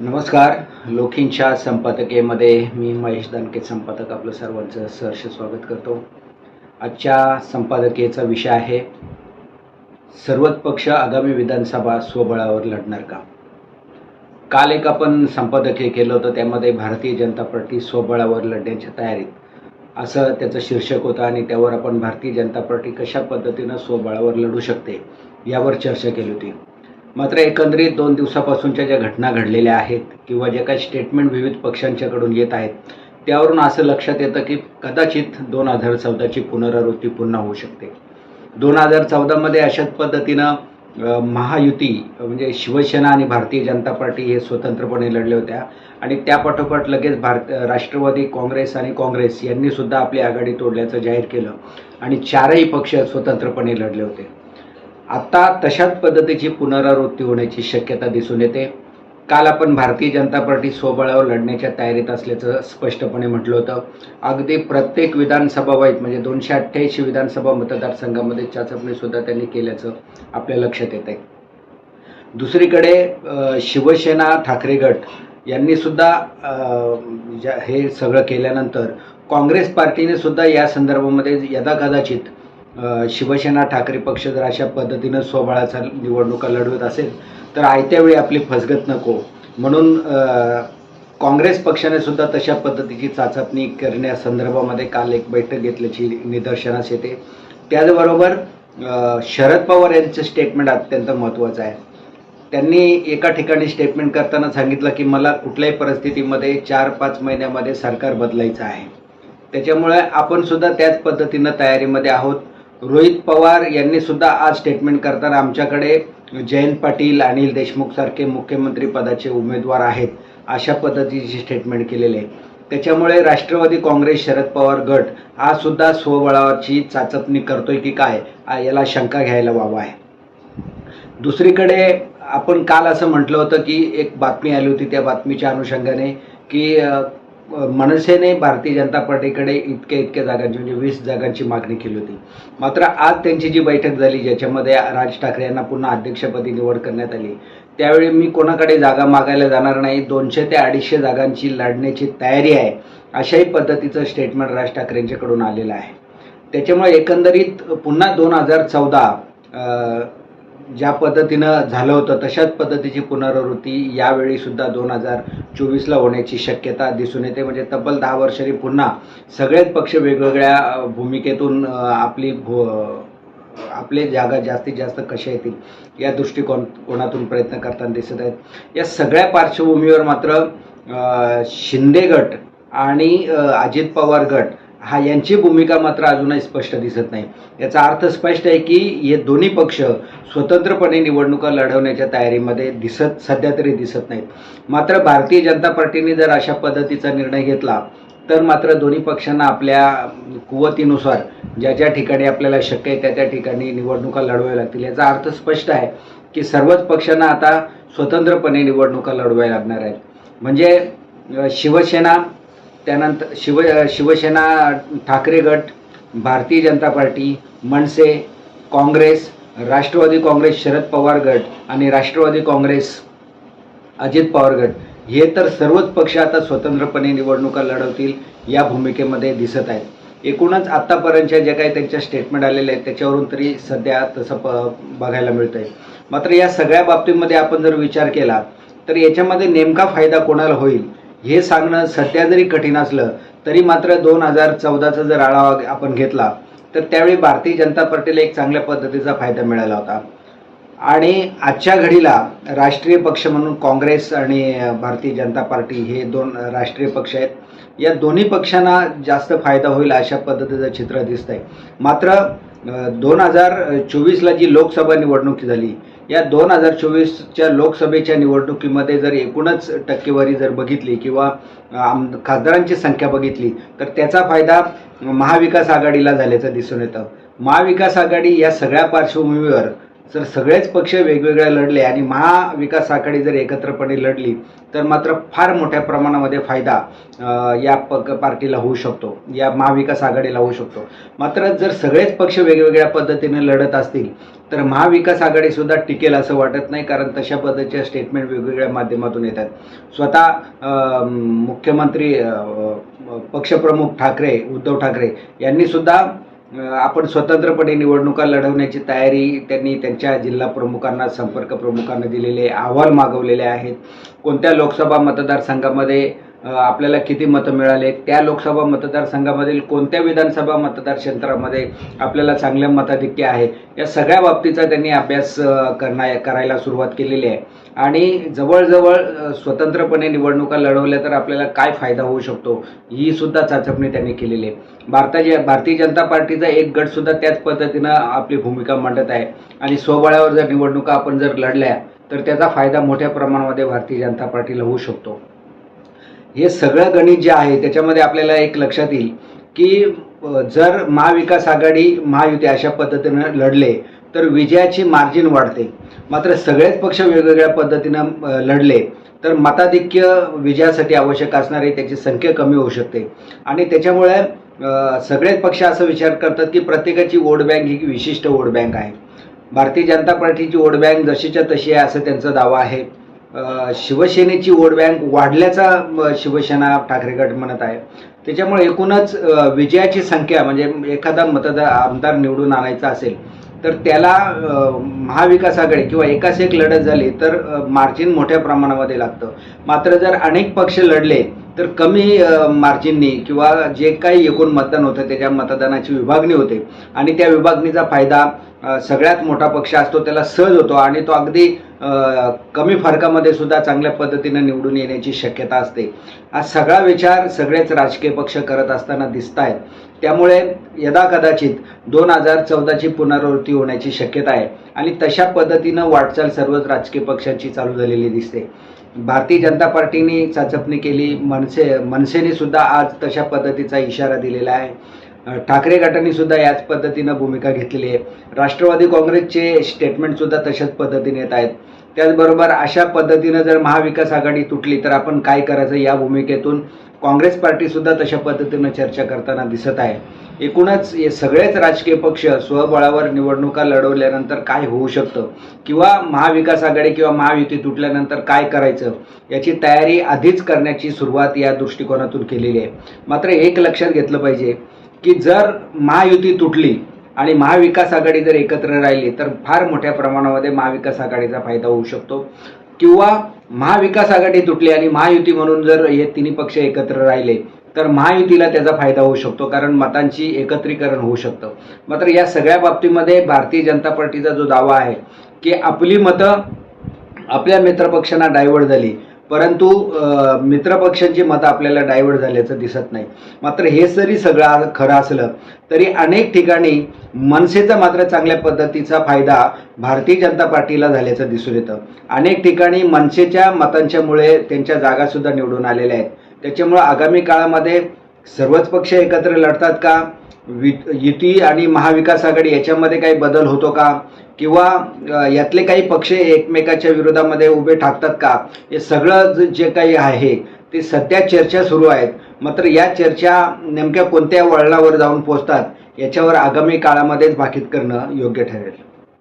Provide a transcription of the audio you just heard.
नमस्कार लोकींच्या संपादकेमध्ये मी महेश दानके संपादक आपलं सर्वांचं सहर्ष स्वागत करतो. आजच्या संपादकीयचा विषय आहे सर्वच पक्ष आगामी विधानसभा स्वबळावर लढणार का? काल एक आपण संपादकीय केलं होतं त्यामध्ये भारतीय जनता पार्टी स्वबळावर लढण्याच्या तयारीत. असं त्याचं शीर्षक होतं आणि त्यावर आपण भारतीय जनता पार्टी कशा पद्धतीनं स्वबळावर लढू शकते यावर चर्चा केली होती. मात्र एकंदरीत दोन दिवसापासूनच्या ज्या घटना घडलेल्या आहेत किंवा जे काही स्टेटमेंट विविध पक्षांच्याकडून येत आहेत त्यावरून असं लक्षात येतं की कदाचित दोन हजार चौदाची पुनरावृत्ती पुन्हा होऊ शकते. दोन हजार चौदामध्ये अशाच पद्धतीनं महायुती म्हणजे शिवसेना आणि भारतीय जनता पार्टी हे स्वतंत्रपणे लढले होत्या. आणि त्यापाठोपाठ लगेच भारत राष्ट्रवादी काँग्रेस आणि काँग्रेस यांनी सुद्धा आपली आघाडी तोडल्याचं जाहीर केलं. आणि चारही पक्ष स्वतंत्रपणे लढले होते. आता तशाच पद्धतीची पुनरावृत्ती होण्याची शक्यता दिसून येते. काल आपण भारतीय जनता पार्टी स्वबळावर लढण्याच्या तयारीत असल्याचं स्पष्टपणे म्हटलं होतं. अगदी प्रत्येक विधानसभा वाईट म्हणजे दोनशे अठ्ठ्याऐंशी विधानसभा मतदारसंघामध्ये चाचपणीसुद्धा त्यांनी केल्याचं आपल्या लक्षात येत आहे दुसरीकडे शिवसेना ठाकरे गट यांनीसुद्धा ज्या- हे सगळं केल्यानंतर काँग्रेस पार्टीने सुद्धा या संदर्भामध्ये यदा कदाचित शिवसेना ठाकरे पक्ष जर अशा पद्धतीनं स्वबळाचा निवडणुका लढवत असेल तर आयत्या वेळी आपली फसगत नको. म्हणून काँग्रेस पक्षाने सुद्धा तशा पद्धतीची चाचपणी करण्यासंदर्भामध्ये काल एक बैठक घेतल्याची निदर्शनास येते. त्याचबरोबर शरद पवार यांचं स्टेटमेंट अत्यंत महत्त्वाचं आहे. त्यांनी एका ठिकाणी स्टेटमेंट करताना सांगितलं की मला कुठल्याही परिस्थितीमध्ये चार पाच महिन्यामध्ये सरकार बदलायचं आहे. त्याच्यामुळे आपण सुद्धा त्याच पद्धतीनं तयारीमध्ये आहोत. रोहित पवार यांनी सुद्धा आज स्टेटमेंट करताना आमच्याकडे जयंत पाटील अनिल देशमुख सारखे मुख्यमंत्री पदाचे उमेदवार आहेत अशा पद्धतीची स्टेटमेंट केलेले आहे. त्याच्यामुळे राष्ट्रवादी काँग्रेस शरद पवार गट हा सुद्धा स्वबळावरची चाचपणी करतोय की काय याला शंका घ्यायला वावा आहे. दुसरीकडे आपण काल असं म्हटलं होतं की एक बातमी आली होती त्या बातमीच्या अनुषंगाने की मनसेने भारतीय जनता पार्टीकडे इतक्या इतक्या जागांची म्हणजे वीस जागांची मागणी केली होती. मात्र आज त्यांची जी बैठक झाली ज्याच्यामध्ये राज ठाकरे यांना पुन्हा अध्यक्षपदी निवड करण्यात आली त्यावेळी मी कोणाकडे जागा मागायला जाणार नाही दोनशे ते अडीचशे जागांची लढण्याची तयारी आहे अशाही पद्धतीचं स्टेटमेंट राज ठाकरेंच्याकडून आलेलं आहे. त्याच्यामुळे एकंदरीत पुन्हा दोन हजार चौदा ज्या पद्धतीनं झालं होतं तशाच पद्धतीची पुनरावृत्ती यावेळी सुद्धा दोन हजार चोवीसला होण्याची शक्यता दिसून येते. म्हणजे तब्बल दहा वर्षांनी पुन्हा सगळेच पक्ष वेगवेगळ्या भूमिकेतून आपली भू आपले जागा जास्तीत जास्त कशा येतील या दृष्टिकोन कोणातून प्रयत्न करताना दिसत आहेत. या सगळ्या पार्श्वभूमीवर मात्र शिंदे गट आणि अजित पवार गट हा यांची भूमिका मात्र अजूनही स्पष्ट दिसत नाही. याचा अर्थ स्पष्ट आहे की हे दोन्ही पक्ष स्वतंत्रपणे निवडणुका लढवण्याच्या तयारीमध्ये दिसत सध्या तरी दिसत नाहीत. मात्र भारतीय जनता पार्टीने जर अशा पद्धतीचा निर्णय घेतला तर मात्र दोन्ही पक्षांना आपल्या कुवतीनुसार ज्या ज्या ठिकाणी आपल्याला शक्य आहे त्या त्या ठिकाणी निवडणुका लढवाव्या लागतील. याचा अर्थ स्पष्ट आहे की सर्वच पक्षांना आता स्वतंत्रपणे निवडणुका लढवाव्या लागणार आहेत. म्हणजे शिवसेना त्यानंतर शिव शिवसेना ठाकरे गट Bharatiya Janata party Manase Congress Rashtrawadi Congress Sharad Pawar गट आणि राष्ट्रवादी काँग्रेस अजित पवार गट. हे तर सर्वच पक्ष आता स्वतंत्रपणे निवडणुका लढवतील या भूमिकेमध्ये दिसत आहेत. एकूणच आत्तापर्यंतच्या ज्या काही त्यांच्या स्टेटमेंट आलेल्या आहेत त्याच्यावरून तरी सध्या तसं प बघायला मिळतं आहे मात्र या सगळ्या बाबतीमध्ये आपण जर विचार केला तर याच्यामध्ये नेमका फायदा कोणाला होईल? हे सांगणं सध्या जरी कठीण असलं तरी मात्र दोन हजार चौदाचा जर आढावा आपण घेतला तर त्यावेळी भारतीय जनता पार्टीला एक चांगल्या पद्धतीचा फायदा मिळाला होता. आणि आजच्या घडीला राष्ट्रीय पक्ष म्हणून काँग्रेस आणि भारतीय जनता पार्टी हे दोन राष्ट्रीय पक्ष आहेत. या दोन्ही पक्षांना जास्त फायदा होईल अशा पद्धतीचं चित्र दिसत आहे मात्र दोन हजार चोवीसला जी लोकसभा निवडणूक झाली या दोन हजार चोवीसच्या लोकसभेच्या निवडणुकीमध्ये जर एकूणच टक्केवारी जर बघितली किंवा आम खासदारांची संख्या बघितली तर त्याचा फायदा महाविकास आघाडीला झाल्याचं दिसून येतं. महाविकास आघाडी या सगळ्या पार्श्वभूमीवर जर सगळेच पक्ष वेगवेगळ्या लढले आणि महाविकास आघाडी जर एकत्रपणे लढली तर मात्र फार मोठ्या प्रमाणामध्ये फायदा या पक पार्टीला होऊ शकतो या महाविकास आघाडीला होऊ शकतो. मात्र जर सगळेच पक्ष वेगवेगळ्या पद्धतीने लढत असतील तर महाविकास आघाडीसुद्धा टिकेल असं वाटत नाही कारण तशा पद्धतीच्या स्टेटमेंट वेगवेगळ्या माध्यमातून येतात. स्वतः मुख्यमंत्री पक्षप्रमुख ठाकरे उद्धव ठाकरे यांनीसुद्धा आपण स्वतंत्रपणे निवडणुका लढवण्याची तयारी त्यांनी त्यांच्या जिल्हा प्रमुखांना संपर्क प्रमुखांना दिलेले अहवाल मागवलेले आहेत. कोणत्या लोकसभा मतदारसंघामध्ये आपल्याला किती मतं मिळाले? त्या लोकसभा मतदारसंघामधील कोणत्या विधानसभा मतदारक्षेत्रामध्ये आपल्याला चांगल्या मताधिक्य आहे? या सगळ्या बाबतीचा त्यांनी अभ्यास अ, करण्या करायला सुरुवात केलेली आहे. आणि जवळजवळ स्वतंत्रपणे निवडणुका लढवल्या तर आपल्याला काय फायदा होऊ शकतो? ही सुद्धा चाचपणी त्यांनी केलेली आहे. भारताच्या भारतीय जनता पार्टीचा एक गटसुद्धा त्याच पद्धतीनं आपली भूमिका मांडत आहे. आणि स्वबळावर जर निवडणुका आपण जर लढल्या तर त्याचा फायदा मोठ्या प्रमाणामध्ये भारतीय जनता पार्टीला होऊ शकतो. हे सगळं गणित जे आहे त्याच्यामध्ये आपल्याला एक लक्षात येईल की जर महाविकास आघाडी महायुती अशा पद्धतीनं लढले तर विजयाची मार्जिन वाढते. मात्र सगळेच पक्ष वेगवेगळ्या पद्धतीनं लढले तर मताधिक्य विजयासाठी आवश्यक असणारे त्याची संख्या कमी होऊ शकते. आणि त्याच्यामुळे सगळेच पक्ष असा विचार करतात की प्रत्येकाची वोट बँक ही विशिष्ट वोट बँक आहे. भारतीय जनता पार्टीची वोट बँक जशीच्या तशी आहे असं त्यांचा दावा आहे. शिवसेनेची वोट बँक वाढल्याचा शिवसेना ठाकरे गट म्हणत आहे. त्याच्यामुळे एकूणच विजयाची संख्या म्हणजे एखादा मतदार आमदार निवडून आणायचा असेल तर त्याला महाविकास आघाडी किंवा एकाच एक लढत झाली तर मार्जिन मोठ्या प्रमाणामध्ये लागतं. मात्र जर अनेक पक्ष लढले तर कमी मार्जिननी किंवा जे काही एकूण मतदान होतं त्याच्या मतदानाची विभागणी होते. आणि त्या विभागणीचा फायदा सगळ्यात मोठा पक्ष असतो त्याला सहज होतो. आणि तो अगदी कमी फरकामध्ये सुद्धा चांगल्या पद्धतीनं निवडून येण्याची शक्यता असते. हा सगळा विचार सगळेच राजकीय पक्ष करत असताना दिसत आहेत त्यामुळे यदा कदाचित दोन हजार चौदाची पुनरावृत्ती होण्याची शक्यता आहे आणि तशा पद्धतीनं वाटचाल सर्वच राजकीय पक्षांची चालू झालेली दिसते. भारतीय जनता पार्टीने चाचपणी केली मनसे मनसेने सुद्धा आज तशा पद्धतीचा इशारा दिलेला आहे. ठाकरे गटाने सुद्धा याच पद्धतीनं भूमिका घेतलेली आहे. राष्ट्रवादी काँग्रेसचे स्टेटमेंट सुद्धा तशाच पद्धतीने येत आहेत. त्याचबरोबर अशा पद्धतीनं जर महाविकास आघाडी तुटली तर आपण काय करायचं या भूमिकेतून? काँग्रेस पार्टीसुद्धा तशा पद्धतीनं चर्चा करताना दिसत आहे. एकूणच हे सगळेच राजकीय पक्ष स्वबळावर निवडणुका लढवल्यानंतर काय होऊ शकतं? किंवा महाविकास आघाडी किंवा महायुती तुटल्यानंतर काय करायचं? याची तयारी आधीच करण्याची सुरुवात या दृष्टिकोनातून केलेली आहे. मात्र एक लक्षात घेतलं पाहिजे की जर महायुती तुटली आणि महाविकास आघाडी जर एकत्र राहिली तर फार मोठ्या प्रमाणामध्ये महाविकास आघाडीचा फायदा होऊ शकतो. किंवा महाविकास आघाडी तुटली आणि महायुती म्हणून जर हे तिन्ही पक्ष एकत्र राहिले तर महायुतीला त्याचा फायदा होऊ शकतो कारण मतांची एकत्रीकरण होऊ शकतं. मात्र या सगळ्या बाबतीमध्ये भारतीय जनता पार्टीचा जो दावा आहे की आपली मतं आपल्या मित्रपक्षांना डायव्हर्ट झाली परंतु मित्रपक्षांची मतं आपल्याला डायव्हर्ट झाल्याचं दिसत नाही. मात्र हे जरी सगळं खरं असलं तरी अनेक ठिकाणी मनसेचा मात्र चांगल्या पद्धतीचा फायदा भारतीय जनता पार्टीला झाल्याचं दिसून येतं. अनेक ठिकाणी मनसेच्या मतांच्यामुळे त्यांच्या जागासुद्धा निवडून आलेल्या आहेत. त्याच्यामुळं आगामी काळामध्ये सर्वच पक्ष एकत्र लढतात का? वि- युती आणि महाविकास आघाडी याच्यामध्ये काही बदल होतो का? किंवा यातले काही पक्ष एकमेकाच्या विरोधामध्ये उभे ठाकतात का? हे सगळं जे काही आहे ते सध्या चर्चा सुरू आहेत. मात्र या चर्चा नेमक्या कोणत्या वळणावर जाऊन पोचतात याच्यावर आगामी काळामध्येच भाकीत करणं योग्य ठरेल.